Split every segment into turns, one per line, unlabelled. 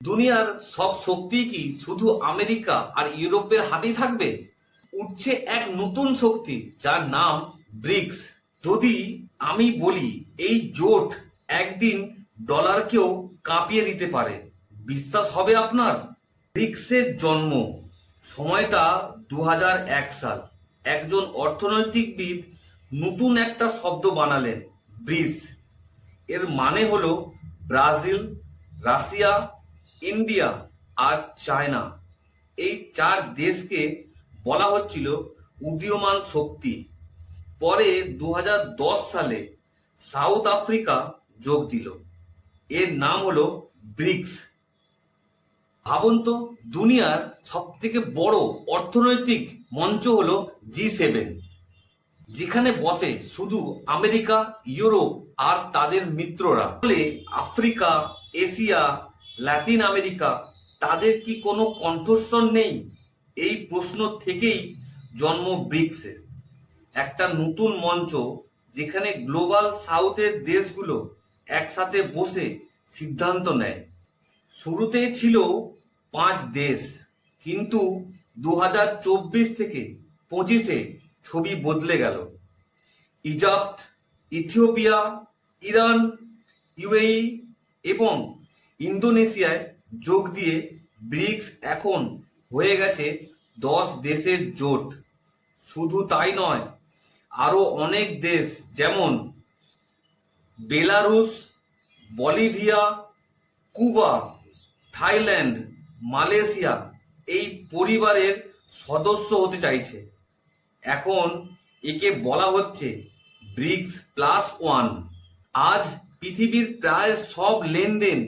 দুনিয়ার সব শক্তি কি শুধু আমেরিকা আর ইউরোপের হাতেই থাকবে? উঠছে এক নতুন শক্তি যার নাম ব্রিক্স। যদি আমি বলি এই জোট একদিন ডলারকেও কাঁপিয়ে দিতে পারে, বিশ্বাস হবে আপনার? ব্রিক্সের জন্ম সময়টা দু হাজার এক সাল। একজন অর্থনৈতিকবিদ নতুন একটা শব্দ বানালেন, ব্রিজ। এর মানে হলো ব্রাজিল, রাশিয়া ইন্ডিয়া আর চায়না। এই চার দেশকে বলা হচ্ছিল উদীয়মান শক্তি। পরে দু হাজার দশ সালে সাউথ আফ্রিকা যোগ দিল। এর নাম হলো ব্রিক্স। ভাবুন তো, দুনিয়ার সব থেকে বড় অর্থনৈতিক মঞ্চ হলো জি সেভেন। যেখানে বসে শুধু আমেরিকা, ইউরোপ আর তাদের মিত্ররা। আফ্রিকা, এশিয়া লাতিন আমেরিকা, তাদের কি কোনো কণ্ঠস্বর নেই? এই প্রশ্ন থেকেই জন্ম ব্রিক্সের। একটা নতুন মঞ্চ যেখানে গ্লোবাল সাউথের দেশগুলো একসাথে বসে সিদ্ধান্ত নেয়। শুরুতেই ছিল পাঁচ দেশ, কিন্তু দু হাজার চব্বিশ থেকে পঁচিশে ছবি বদলে গেল। ইজিপ্ট ইথিওপিয়া, ইরান, ইউএই এবং ইন্দোনেশিয়ায় যোগ দিয়ে ব্রিক্স এখন হয়ে গেছে দশ দেশের জোট। শুধু তাই নয়, আরও অনেক দেশ যেমন Belarus Bolivia, Cuba, Thailand, Malaysia এই পরিবারের সদস্য হতে চাইছে। এখন একে বলা হচ্ছে ব্রিক্স প্লাস ওয়ান। আজ পৃথিবীর প্রায় সব লেনদেন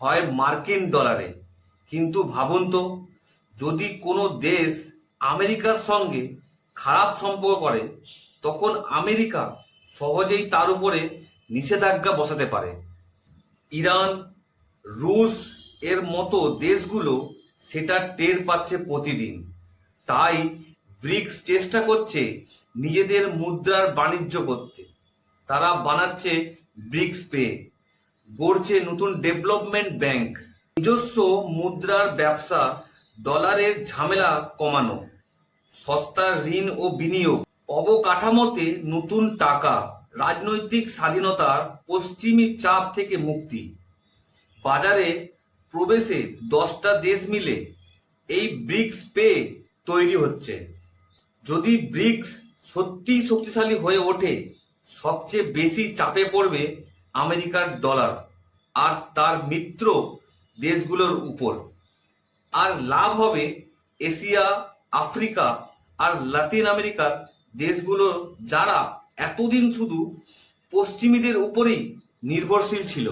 হয় মার্কিন ডলারে। কিন্তু ভাবুন তো, যদি কোনো দেশ আমেরিকার সঙ্গে খারাপ সম্পর্ক করে, তখন আমেরিকা সহজেই তার উপরে নিষেধাজ্ঞা বসাতে পারে। ইরান, রুশ এর মতো দেশগুলো সেটা টের পাচ্ছে প্রতিদিন। তাই ব্রিক্স চেষ্টা করছে নিজেদের মুদ্রার বাণিজ্য করতে। তারা বানাচ্ছে ব্রিক্স পে। গড়ছে নতুন ডেভেলপমেন্ট ব্যাংক নিজস্ব মুদ্রার ব্যবসা ডলারের ঝামেলা কমানো, সস্তা ঋণ ও বিনিয়োগ, অবকাঠামোতে নতুন টাকা, রাজনৈতিক স্বাধীনতার পশ্চিমী চাপ থেকে মুক্তি। বাজারে প্রবেশে দশটা দেশ মিলে এই ব্রিক্স পে তৈরি হচ্ছে। যদি ব্রিক্স সত্যি শক্তিশালী হয়ে ওঠে, সবচেয়ে বেশি চাপে পড়বে আমেরিকার ডলার আর তার মিত্র দেশগুলোর উপর। আর লাভ হবে এশিয়া, আফ্রিকা আর লাতিন আমেরিকার দেশগুলোর যারা এতদিন শুধু পশ্চিমীদের উপরেই নির্ভরশীল ছিল।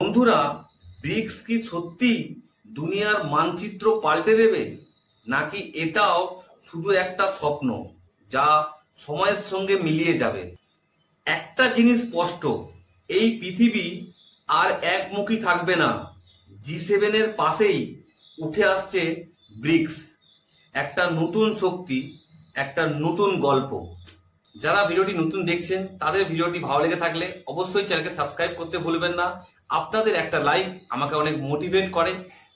বন্ধুরা, ব্রিক্স কি সত্যি দুনিয়ার মানচিত্র পাল্টে দেবে? নাকি এটাও শুধু একটা স্বপ্ন যা সময়ের সঙ্গে মিলিয়ে যাবে? একটা জিনিস স্পষ্ট এই পৃথিবী আর একমুখী থাকবে না। জি সেভেনের পাশেই উঠে আসছে ব্রিক্স, একটা নতুন শক্তি, একটা নতুন গল্প। যারা ভিডিওটি নতুন দেখছেন, তাদের ভিডিওটি ভালো লেগে থাকলে অবশ্যই চ্যানেলকে সাবস্ক্রাইব করতে ভুলবেন না। আপনাদের একটা লাইক আমাকে অনেক মোটিভেট করে।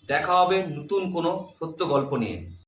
দেখা হবে নতুন কোনো সত্য গল্প নিয়ে।